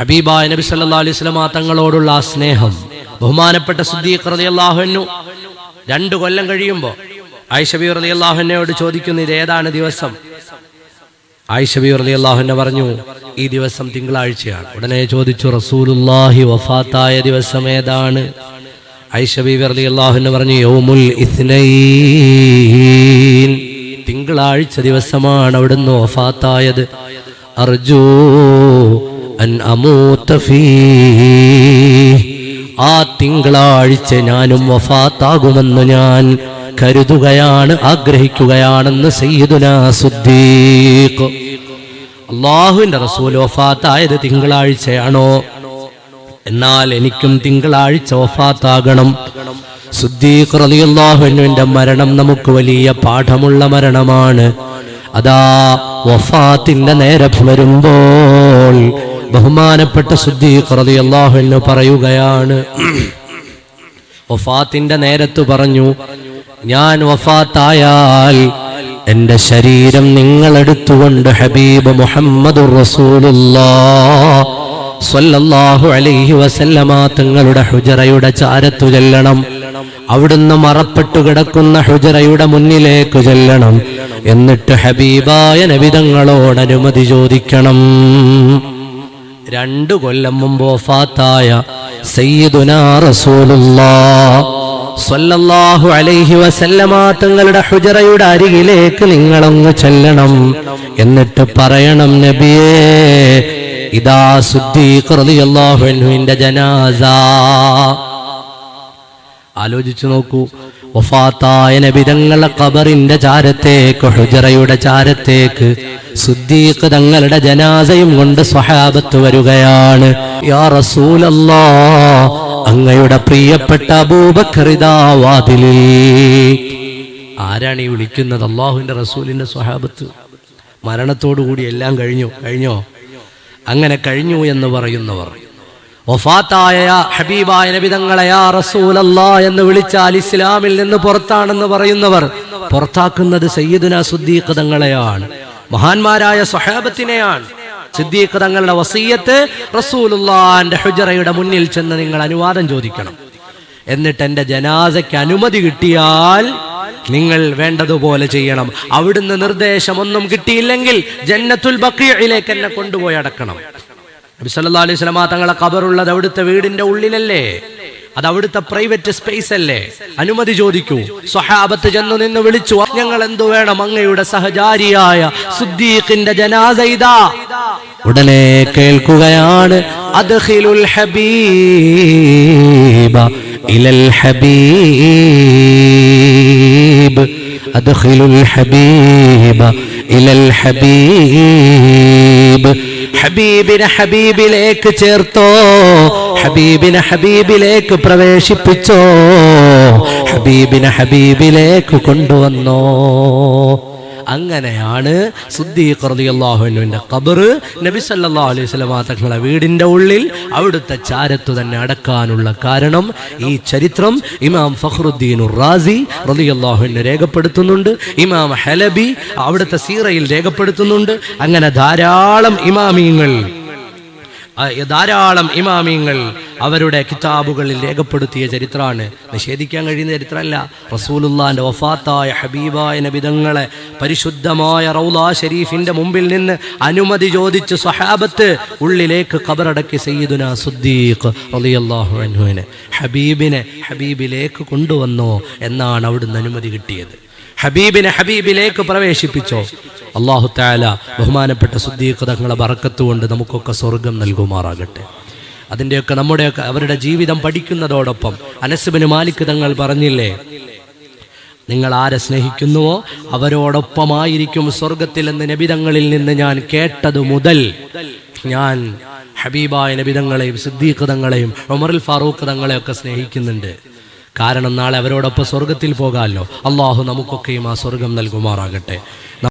ഹബീബായ നബി സല്ലാ അലൈഹി വസല്ലമ തങ്ങളോടുള്ള ആ സ്നേഹം. ബഹുമാനപ്പെട്ട സുദ്ദീഖ് റതി അള്ളാഹുനു രണ്ട് കൊല്ലം കഴിയുമ്പോൾ ആയിഷബി റതി അള്ളാഹുനോട് ചോദിക്കുന്നു ഇത് ഏതാണ് ദിവസം? ആയിഷബി റതി അൻഹ പറഞ്ഞു ഈ ദിവസം തിങ്കളാഴ്ചയാണ്. ഉടനെ ചോദിച്ചു റസൂലുല്ലാഹി വഫാത്തായ ദിവസം ഏതാണ്? ഐഷബി റളിയല്ലാഹു അൻഹ പറഞ്ഞു യൗമുൽ ഇസ്നൈൻ. തിങ്കളാഴ്ച ദിവസമാണ് അവിടുന്ന് വഫാത്തായത്. അർജു. അൻ ആ തിങ്കളാഴ്ച ഞാനും വഫാത്താകുമെന്ന് ഞാൻ കരുതുകയാണ് ആഗ്രഹിക്കുകയാണെന്ന് അള്ളാഹുവിന്റെ റസൂൽ വഫാത്തായത് തിങ്കളാഴ്ചയാണോ? എന്നാൽ എനിക്കും തിങ്കളാഴ്ച വഫാത്താകണം. സുദ്ദീഖ് റളിയല്ലാഹുവിന്റെ മരണം നമുക്ക് വലിയ പാഠമുള്ള മരണമാണ്. അതാ വഫാത്തിന്റെ നേരം വരുമ്പോൾ ബഹുമാനപ്പെട്ട സുദ്ദീഖ് എന്ന് പറയുകയാണ്. വഫാത്തിന്റെ നേരത്ത് പറഞ്ഞു ഞാൻ വഫാത്തായാൽ എന്റെ ശരീരം നിങ്ങൾ എടുത്തുകൊണ്ട് ഹബീബ് മുഹമ്മദ് സ്വല്ലല്ലാഹു അലൈഹി വസല്ലമ തങ്ങളുടെ ഹുജറയുടെ ചാരത്തു ചെല്ലണം. അവിടുന്ന് മറപ്പെട്ടു കിടക്കുന്ന ഹുജറയുടെ മുന്നിലേക്ക് ചെല്ലണം. എന്നിട്ട് ഹബീബായ നബിതങ്ങളോട് അനുമതി ചോദിക്കണം. രണ്ടു കൊല്ലം മുമ്പ് വഫാത്തായ സയ്യിദുനാ റസൂലുള്ളാ സ്വല്ലല്ലാഹു അലൈഹി വസല്ലമ തങ്ങളുടെ ഹുജറയുടെ അരികിലേക്ക് നിങ്ങളൊന്ന് ചെല്ലണം എന്നിട്ട് പറയണം നബിയേ ഇതാ സുദ്ദീഖ് റളിയല്ലാഹു അൻഹുവിന്റെ ജനാസ. ആലോചിച്ചു നോക്കൂ വഫാത്തായ നബിതങ്ങളുടെ ഖബറിന്റെ ചാരത്തേക്ക് ഹുജറയുടെ ചാരത്തേക്ക് സുദ്ദീഖ് തങ്ങളുടെ ജനാസയും കൊണ്ട് സ്വഹാബത്ത് വരികയാണ്. യാ റസൂലല്ലാ അങ്ങയുടെ പ്രിയപ്പെട്ട അബൂബക്കറിതാ വാതിലിൽ. ആരാണ് ഈ വിളിക്കുന്നത്? അള്ളാഹുവിന്റെ റസൂലിന്റെ സ്വഹാബത്ത്. മരണത്തോടുകൂടി എല്ലാം കഴിഞ്ഞു? കഴിഞ്ഞോ? അങ്ങനെ കഴിഞ്ഞു എന്ന് പറയുന്നവർ. ഒഫാത്തായ ഹബീബായ യാ റസൂലല്ലാ എന്ന് വിളിച്ചാൽ ഇസ്ലാമിൽ നിന്ന് പുറത്താണെന്ന് പറയുന്നവർ. പുറത്താക്കുന്നത് സയ്യിദുന സുദ്ദീഖ് തങ്ങളെയാണ്. മഹാന്മാരായ സ്വഹാബത്തിനെയാണ്. സിദ്ദീഖ് തങ്ങളുടെ വസീയത്ത് റസൂലുള്ളാന്റെ ഹുജറയുടെ മുന്നിൽ ചെന്ന് നിങ്ങൾ അനുവാദം ചോദിക്കണം. എന്നിട്ട് എന്റെ ജനാസയ്ക്ക് അനുമതി കിട്ടിയാൽ നിങ്ങൾ വേണ്ടതുപോലെ ചെയ്യണം. അവിടുന്ന് നിർദ്ദേശമൊന്നും കിട്ടിയില്ലെങ്കിൽ ജന്നത്തുൽ ബക്കീയിലേക്ക് എന്നെ കൊണ്ടുപോയി അടക്കണം. നബി സല്ലല്ലാഹു അലൈഹി വസല്ലം തങ്ങളെ ഖബറുള്ളത് അവിടുത്തെ വീടിന്റെ ഉള്ളിലല്ലേ? അത് അവിടുത്തെ പ്രൈവറ്റ് സ്പേസ് അല്ലേ? അനുമതി ചോദിക്കൂ. സ്വഹാബത്ത് ചെന്നു നിന്ന് വിളിച്ചു ഞങ്ങൾ എന്തു വേണം? അങ്ങയുടെ സഹചാരിയായ സുദ്ദീഖിന്റെ ജനാസ ഇതാ. ഉടനെ കേൾക്കുകയാണ് അദ്ഖിലുൽ ഹബീബ ഇലൽ ഹബീബ് അദ്ഖിലുൽ ഹബീബ ഇലൽ ഹബീബ് ഹബീബിനെ ഹബീബിലേക്ക് ചേർത്തോ. ഹബീബിനെ ഹബീബിലേക്ക് പ്രവേശിപ്പിച്ചോ? ഹബീബിനെ ഹബീബിലേക്ക് കൊണ്ടുവന്നോ? അങ്ങനെയാണ് സുദ്ദീഖ്ലാഹുവിന്റെ ഖബർ നബി സല്ലല്ലാഹു അലൈഹി വസല്ലമ തങ്ങളുടെ വീടിന്റെ ഉള്ളിൽ അവിടുത്തെ ചാരത്തു തന്നെ അടക്കാനുള്ള കാരണം ഈ ചരിത്രം ഇമാം ഫഖ്റുദ്ദീൻ റാസി റളിയല്ലാഹുവിനെ രേഖപ്പെടുത്തുന്നുണ്ട്. ഇമാം ഹലബി അവിടുത്തെ സീറയിൽ രേഖപ്പെടുത്തുന്നുണ്ട്. അങ്ങനെ ധാരാളം ഇമാമിയങ്ങൾ ആ, ധാരാളം ഇമാമിയങ്ങൾ അവരുടെ കിതാബുകളിൽ രേഖപ്പെടുത്തിയ ചരിത്രമാണ് നിഷേധിക്കാൻ കഴിയുന്ന ചരിത്രമല്ല. റസൂലുള്ളാന്റെ വഫാത്തായ ഹബീബായ നബിതങ്ങളെ പരിശുദ്ധമായ റൗലാ ഷരീഫിന്റെ മുമ്പിൽ നിന്ന് അനുമതി ചോദിച്ച് സ്വഹാബത്ത് ഉള്ളിലേക്ക് കബറടക്കി സയ്യിദുന സുദ്ദീഖ് റളിയല്ലാഹു അനുവിനെ ഹബീബിനെ ഹബീബിലേക്ക് കൊണ്ടുവന്നോ എന്നാണ് അവിടുന്ന് അനുമതി കിട്ടിയത്. ഹബീബിനെ ഹബീബിലേക്ക് പ്രവേശിപ്പിച്ചോ? അള്ളാഹു താല ബഹുമാനപ്പെട്ട സുദ്ദീഖതങ്ങളെ വറക്കത്തുകൊണ്ട് നമുക്കൊക്കെ സ്വർഗം നൽകുമാറാകട്ടെ. അതിന്റെയൊക്കെ നമ്മുടെയൊക്കെ അവരുടെ ജീവിതം പഠിക്കുന്നതോടൊപ്പം അനസുബിന് മാലിക് തങ്ങൾ പറഞ്ഞില്ലേ? നിങ്ങൾ ആരെ സ്നേഹിക്കുന്നുവോ? അവരോടൊപ്പമായിരിക്കും സ്വർഗത്തിൽ എന്ന് നബിതങ്ങളിൽ നിന്ന് ഞാൻ കേട്ടത് മുതൽ ഞാൻ ഹബീബായ നബിതങ്ങളെയും സിദ്ദീഖ് തങ്ങളെയും ഫാറൂഖ് തങ്ങളെയൊക്കെ സ്നേഹിക്കുന്നുണ്ട്. കാരണം നാളെ അവരോടൊപ്പം സ്വർഗത്തിൽ പോകാമല്ലോ. അള്ളാഹു നമുക്കൊക്കെയും ആ സ്വർഗം നൽകുമാറാകട്ടെ.